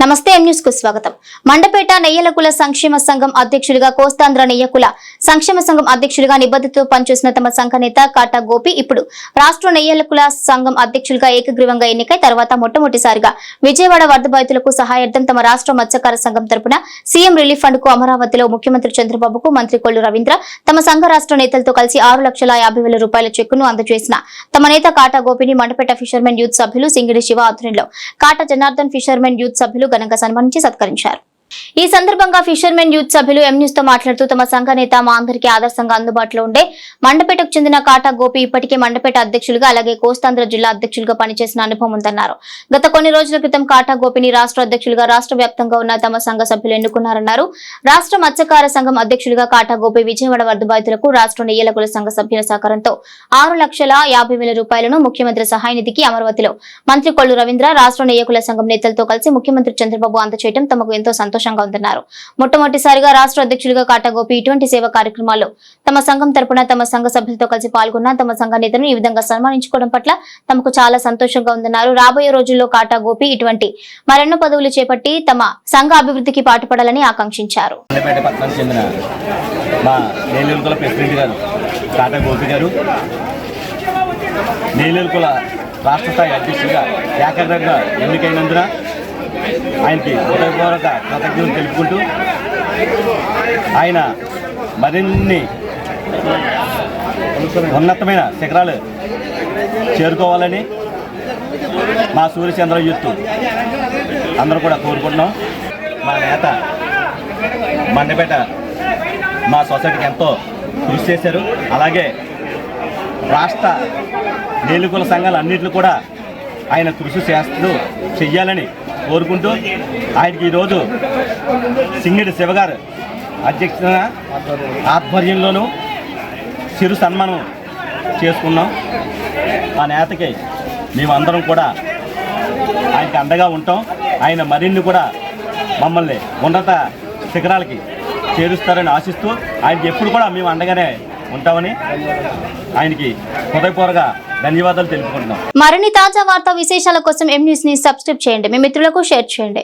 నమస్తే ఎం న్యూస్కు స్వాగతం. మండపేట నెయ్యలకుల సంక్షేమ సంఘం అధ్యక్షుడిగా కోస్తాంధ్ర నెయ్యకుల సంక్షేమ సంఘం అధ్యక్షుడిగా నిబద్ధతతో పనిచేసిన తమ సంఘ నేత కాటా గోపి ఇప్పుడు రాష్ట్ర నెయ్యలకుల సంఘం అధ్యక్షులుగా ఏకగ్రీవంగా ఎన్నికై తర్వాత మొట్టమొదటిసారిగా విజయవాడ వరద బాధితులకు సహాయార్థం తమ రాష్ట్ర మత్స్యకార సంఘం తరపున సీఎం రిలీఫ్ ఫండ్కు అమరావతిలో ముఖ్యమంత్రి చంద్రబాబుకు మంత్రి కొల్లు రవీంద్ర తమ సంఘ రాష్ట్ర నేతలతో కలిసి ఆరు లక్షల యాభై వేల రూపాయల చెక్కును అందజేసిన తమ నేత కాటా గోపిని మండపేట ఫిషర్మెన్ యూత్ సభ్యులు సింగిడి శివ ఆధ్వర్యంలో కాటా జనార్దన్ ఫిషర్మెన్ యూత్ సభ్యులు గణంగా సన్మానించి సత్కరించారు. ఈ సందర్భంగా ఫిషర్మెన్ యూత్ సభ్యులు ఎం న్యూస్తో మాట్లాడుతూ తమ సంఘ నేత మా అందరికీ ఆదర్శంగా అందుబాటులో ఉండే మండపేటకు చెందిన కాటా గోపి ఇప్పటికే మండపేట అధ్యక్షులుగా అలాగే కోస్తాంధ్ర జిల్లా అధ్యక్షులుగా పనిచేసిన అనుభవం ఉందన్నారు. గత కొన్ని రోజుల క్రితం కాటా గోపిని రాష్ట్ర అధ్యక్షులుగా రాష్ట్ర వ్యాప్తంగా ఉన్న తమ సంఘ సభ్యులు ఎన్నుకున్నారన్నారు. రాష్ట్ర మత్స్యకార సంఘం అధ్యక్షులుగా కాటా గోపి విజయవాడ వరద రాష్ట్ర నెయ్యలకుల సంఘ సభ్యుల సహకారంతో ఆరు లక్షల యాభై వేల రూపాయలను ముఖ్యమంత్రి సహాయ నిధికి అమరావతిలో మంత్రి కొల్లు రవీంద్ర రాష్ట్ర నెయ్యకుల సంఘం నేతలతో కలిసి ముఖ్యమంత్రి చంద్రబాబు అందచేయడం తమకు ఎంతో సంతోషంగా ఉందన్నారు. మొట్టమొదటిసారిగా రాష్ట్ర అధ్యక్షులుగా కాటగోపి ఇటువంటి సేవా కార్యక్రమాల్లో తమ సంఘం తరపున తమ సంఘ సభ్యులతో కలిసి పాల్గొన్న తమ సంఘ నేతను ఈ విధంగా సన్మానించుకోవడం పట్ల తమకు చాలా సంతోషంగా ఉందన్నారు. రాబోయే రోజుల్లో కాటా గోపి ఇటువంటి మరెన్నో పదవులు చేపట్టి తమ సంఘ అభివృద్ధికి పాటుపడాలని ఆకాంక్షించారు. గోపి గారు రాష్ట్ర స్థాయి అధ్యక్షుడిగా ఏకగ్రంగా ఎన్నికైనందున ఆయనకి హృదయపూర్వక కృతజ్ఞతలు తెలుపుకుంటూ ఆయన మరిన్ని ఉన్నతమైన శిఖరాలు చేరుకోవాలని మా సూర్యచంద్ర యూత్ అందరూ కూడా కోరుకుంటున్నాం. మా నేత మండపేట మా సొసైటీకి ఎంతో కృషి చేశారు. అలాగే రాష్ట్ర నేలుకుల సంఘాలు అన్నింటిని కూడా ఆయన కృషి చేస్తూ చెయ్యాలని కోరుకుంటూ ఆయనకి ఈరోజు సింగిడి శివగారు అధ్యక్షత ఆధ్వర్యంలోనూ చిరు సన్మానం చేసుకున్నాం. ఆ నేతకి మేమందరం కూడా ఆయనకి అండగా ఉంటాం. ఆయన మరిన్ని కూడా మమ్మల్ని ఉన్నత శిఖరాలకి చేరుస్తారని ఆశిస్తూ ఆయనకి ఎప్పుడు కూడా మేము అండగానే ఉంటామని ఆయనకి హృదయపూర్వక ధన్యవాదాలు తెలుపుకుంటున్నాం. మరిన్ని తాజా వార్తా విశేషాల కోసం ఎం న్యూస్ని సబ్స్క్రైబ్ చేయండి. మీ మిత్రులకు షేర్ చేయండి.